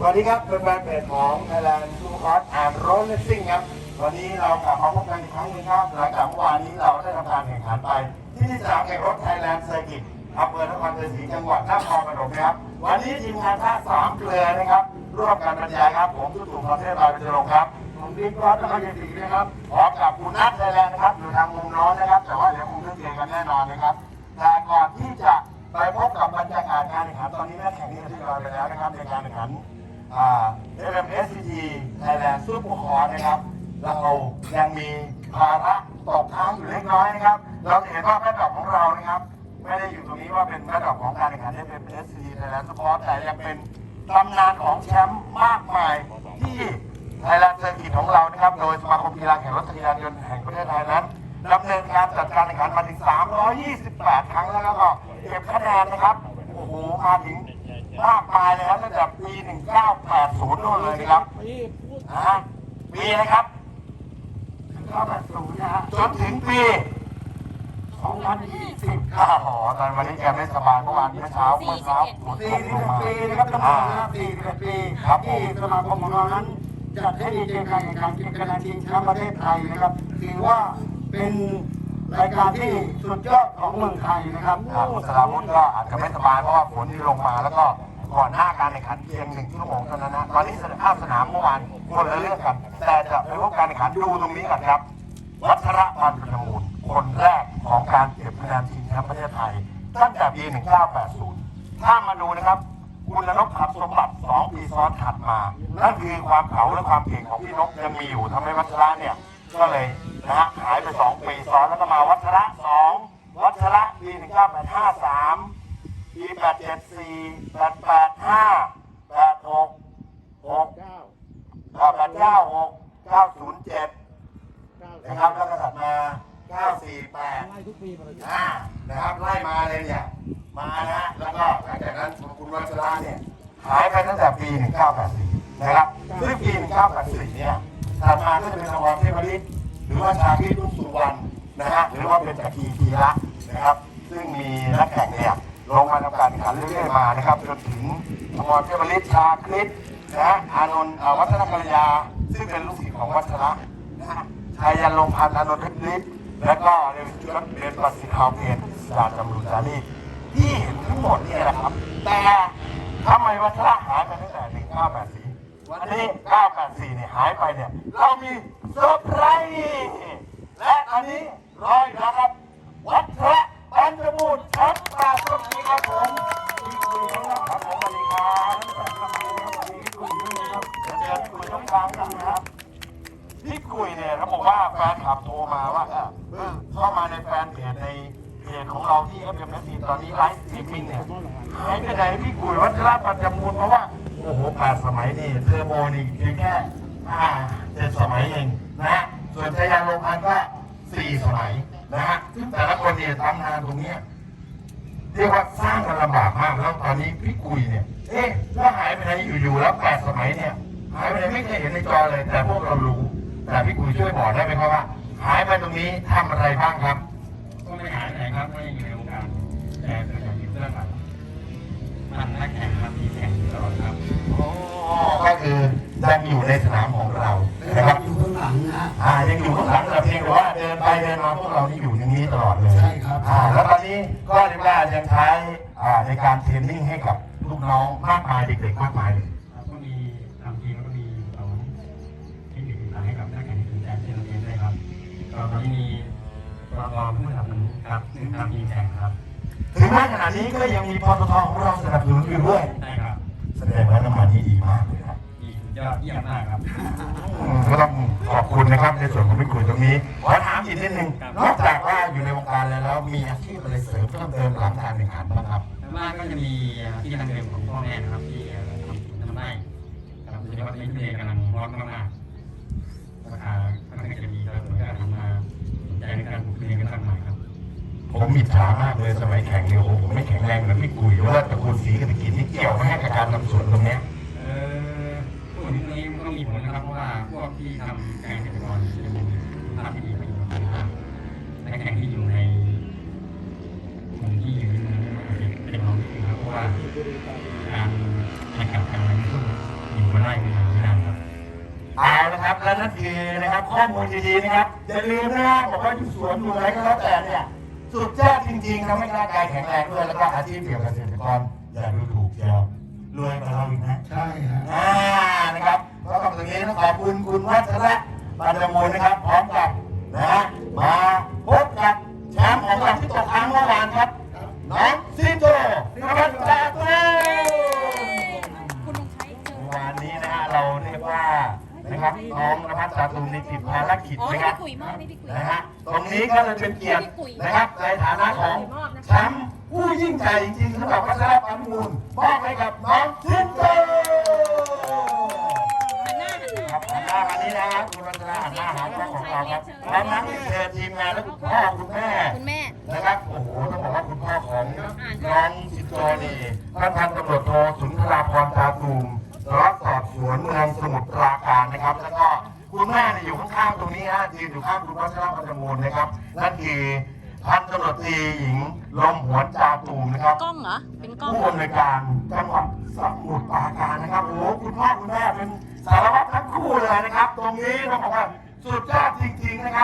สวัสดีครับเป็นแฟนเพจของ Thailand Supercross and Road Racing ครับ วันนี้เรากลับมาพบกันอีกครั้งหนึงครับ หลังจากเมื่อวานนี้เราได้ทำการแข่งขันไป ที่สนามแข่งรถ Thailand Circuit อำเภอนครชัยศรีจังหวัดนครปฐมนะครับ วันนี้ทีมงานท่าสามเกลือนะครับ ร่วมกันบรรยายครับ ผมทุกถูกประเทศบาลเป็นจรงค์ครับผมบิ๊กรอสนครชัยศรีนะครับพร้อมกับคุณนัทไทยแลนด์นะครับอยู่ทางมุมน้อนนะครับ แต่ว่าเดี๋ยวคงได้เจอกันแน่นอนนะครับแต่ก่อนที่จะไปพบกับบรรยากาศการแข่งขันตอนนี้นักแข่งนี้ที่ลอยไปแล้วนะครับในการแข่งขัน เอ่า FMSCG Thailand Super c o r นะครับ เรายังมีภาระตกค้างอยู่เล็กน้อยนะครับ เราเห็นว่าแม่ดอกของเรานะครับ ไม่ได้อยู่ตรงนี้ว่าเป็นแม่ดอกของการแข่งขัน FMSCG Thailand Super c o r แต่ยังเป็นตำนานของแชมป์มากมายที่ไทยแลนด์เซอร์กิตของเรานะครับ โดยสมาคมกีฬาแข่งรถจักรยานยนต์แห่งประเทศไทยนั้นดำเนินการจัดการแข่งขันมาถึง 328 ครั้งแล้วก็เก็บคะแนนนะครับ โอ้โห มาถึง มากมายเลยครับตั้งแต่ปี 1980นู่นเลยนะครับนะฮะปีนะครับ1980นะฮะจนถึงปี 2020ก็หอตอนวันนี้แกไม่สบายเมื่อวานเมื่อเช้าเมื่อเช้าฝนตกลงมา ปีนะครับทั้งหมดนะครับ41ปีครับผม ที่สมาคมของเรานั้นจัดให้มีเกมการแข่งขันกีฬาชิงแชมป์ประเทศไทยนะครับถือว่าเป็นรายการที่สุดยอดของเมืองไทยนะครับอ่าคุณสราวุธก็อาจจะไม่สบายเพราะว่าฝนที่ลงมาแล้วก็ ก่อนหน้าการแข่งขันเพียงหนึ่งชั่วโมงเท่านั้นนะตอนนี้สภาพสนามเมื่อวานคนละเรื่องกัน แต่จะไปพบการแข่งขันดูตรงนี้กันครับ วัชระพันธ์ประมูลคนแรกของการเก็บคะแนนชิงแชมป์ประเทศไทย ตั้งแต่ปี 1980 ถ้ามาดูนะครับ คุณนกขับสมบัติ 2 ปีซ้อนถัดมา นั่นคือความเขาและความเก่งของพี่นกยังมีอยู่ทำให้วัชระเนี่ย ก็เลยนะฮะหายไป 2 ปีซ้อนแล้วก็มาวัชระ 2 วัชระปี1983 1953ปี874 885 86 6 896 907นย์เจ็ดนะครับแล้วก็ถัดมา948ไล่ทุกปีมาเลยอ่านะครับไล่มาเลยเนี่ยมานะฮะแล้วก็หลังจากนั้นคุณวัชระเนี่ยหายไปตั้งแต่ปี 1984 นะครับซึ่งปี 1984 เนี่ยถัดมาก็จะเป็นรางวัลเทพฤทธิ์หรือว่าชาคิดรุ่งสุวรรณนะฮะหรือว่าเป็นจักรีทีละนะครับ ซึ่งมีนักแข่งเนี่ย ลงมาทำการแข่งขันเรื่อยๆมานะครับ จนถึงรางวัลเทพฤทธิ์ชาคริสนะอานนท์วัฒนกัลยา ซึ่งเป็นลูกศิษย์ของวัชระนะชัยยันลงพันธ์อานนท์ฤทธิ์และก็เรนจุลเรียนประสิทธิ์ฮาวเพนดาจำรุนจารีที่เห็นทั้งหมดนี่แหละครับ แต่ทำไมวัชระหายไปตั้งแต่1984วันนี้ 984 เนี่ยหายไปเนี่ย เรามีเซอร์ไพรส์และอันนี้รออยู่แล้วครับ วัชระ เข้ามาในแฟนเพจในเพจของเราที่ f m s ตอนนี้ไลฟ์สตรีมมิ่งเนี่ยหายไปไหนพี่คุยวัชระปัญจมูลเพราะว่า โอ้โหแปดสมัยนี่เทอร์โบนี่เพียงแค่ห้าเจ็ดสมัยเองนะฮะส่วนชายานโลพันก็สี่สมัยนะฮะแต่ละคนเนี่ยทำงานตรงเนี้ยเรียกว่าสร้างกันลำบากมากแล้วตอนนี้พี่กุยเนี่ย เอ๊ะแล้วหายไปไหนอยู่ๆแล้วแปดสมัยเนี่ยหายไปไหนไม่เคยเห็นในจอเลย แต่พวกเรารู้ แต่พี่กุยช่วยบอกได้ไหมครับว่า หายไปตรงนี้ทำอะไรบ้างครับ ก็ไม่หายไปไหนครับก็ยังอยู่ในวงการแต่ก็ยังมีเรื่องแบบมันนักแข่งครับมีแข่งอยู่ตลอดครับอ๋อก็คือยังอยู่ในสนามของเรานะครับอยู่ข้างหลังนะฮะอ่ายังอยู่ข้างหลังแต่เพียงแต่ว่าเดินไปเดินมาพวกเรานี่อยู่อย่างนี้ตลอดเลยใช่ครับอ่าแล้วตอนนี้ก็เรียกว่ายังใช้อ่าในการเทรนนิ่งให้กับลูกน้องมากมายเด็กๆมากมายเลย ตอนนี้มีปตทผู้สนับสนุนครับซึ่งทำทีมแข่งครับถึงแม้ขณะนี้ก็ยังมีปตทของเราสนับสนุนอยู่ด้วย ใช่ครับแสดงว่าน้ำมันที่ดีมากเลยครับมีสุดยอดเยี่ยมมากครับอืมก็ต้องขอบคุณนะครับในส่วนของพี่คุยตรงนี้ขอถามอีกนิดนึงนอกจากว่าอยู่ในวงการแล้วแล้วมีอาชีพอะไรเสริมเพิ่มเติมหลังการแข่งขันบ้างครับทางบ้านก็จะมีที่ทางเดิมของพ่อแม่นะครับที่ทำสวนทำไร่ครับโดยเฉพาะในทุเรียนกำลังร้อนมากๆ ผมมีฉามากเลยสมัยแข่งเนี่ยโอ้โหผมไม่แข็งแรงเหมือนพี่กุยว่าตระกูลสีกับตะกินนี่เกี่ยวไหมกับการทำสวนตรงเนี้ยเออส่วนนี้มันก็มีผลนะครับเพราะว่าพวกที่ทำแข่งเกษตรกรจะมีคุณภาพที่ดีไม่อยู่ในะครับและแข่งที่อยู่ในกลุ่มที่อยู่ในเมืองเป็นรองที่ครับเพราะว่าการแข่งขันกันมันต้องมีนั่นคือนะครับข้อมูลดีๆนะครับอย่าลืมนะบอกว่าอยู่สวนอยู่อะไรก็แล้วแต่เนี่ย สุดยอดจริงๆนะไม่ร่างกายแข็งแรงด้วยแล้วก็อาชีพเกี่ยวกับเกษตรกรอย่าดูถูกเชียวรวยกว่าเราอีกนะใช่ฮะอ่านะครับก็กับตรงนี้ต้องขอบคุณคุณวัชระปัญญมูลนะครับพร้อมกับ นะครับน้องนภัสจาตุมในติดภารกิจอ๋อนะนี่ครับพี่กุ๋ยมอบนี่พี่กุ๋ยนะฮะตรงนี้ก็เลยเป็นเกียรตินะครับในฐานะของแชมป์ผู้ยิ่งใหญ่จริงๆสำหรับวัชระปานมูลมอบให้กับน้องซิโจหันหน้าหันหน้าครับหันหน้ามานี่นะครับคุณวัชระหันหน้าหากล้องของเราครับพร้อมทั้งเชิญทีมงานและคุณพ่อคุณแม่คุณแม่นะครับ โอ้โหต้องบอกว่าคุณพ่อของน้องสิโจนี่ท่านพันตำรวจโทสุนทราพรตาตูม ๆตรงนี้ฮะยืนอยู่ข้างคุณวัชระปัญจมูลนะครับ นั่นคือพันตำรวจตรีหญิงลมหวนจาตูมนะครับ กล้องเหรอ เป็นกล้องผู้อำนวยการจังหวัดสมุทรปราการนะครับโอ้โหคุณพ่อคุณแม่เป็นสารวัตรทั้งคู่เลยนะครับ ตรงนี้ต้องบอกว่าสุดยอดจริงๆนะครับ